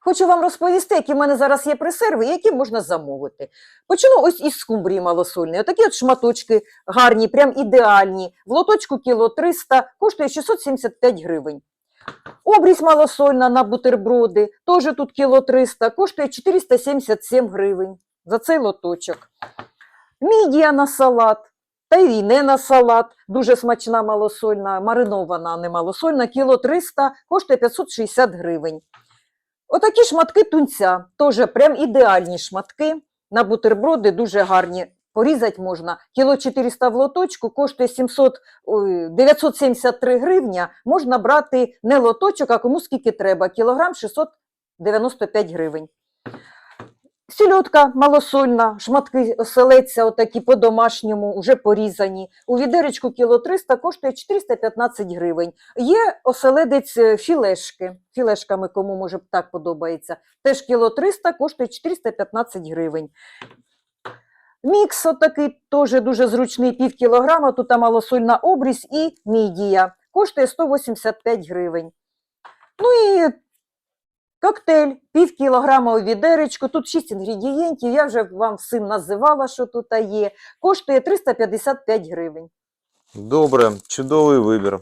Хочу вам розповісти, які в мене зараз є пресерви, які можна замовити. Почну ось із скумбрії малосольної. Отакі от шматочки гарні, прям ідеальні. В лоточку кіло 300, коштує 675 гривень. Обрізь малосольна на бутерброди, теж тут кіло 300, коштує 477 гривень за цей лоточок. Мідія на салат, та й не на салат, дуже смачна малосольна, маринована, а не малосольна, кіло 300, коштує 560 гривень. Отакі шматки тунця, теж прям ідеальні шматки. На бутерброди дуже гарні. Порізати можна. Кіло 400 в лоточку коштує 700, 973 гривня. Можна брати не лоточок, а кому скільки треба. Кілограм 695 гривень. Сільотка малосольна, шматки оселедця отакі по-домашньому, вже порізані. У відеречку кіло 300 коштує 415 гривень. Є оселедець е, філешки, філешками кому може так подобається. Теж кіло 300 коштує 415 гривень. Мікс отакий теж дуже зручний, пів кілограма, тут малосольна обрізь і мідія. Коштує 185 гривень. Ну і коктейль, пів кілограма у відеречку, тут 6 інгредієнтів, я вже вам всім називала, що тут є. Коштує 355 гривень. Добре, чудовий вибір.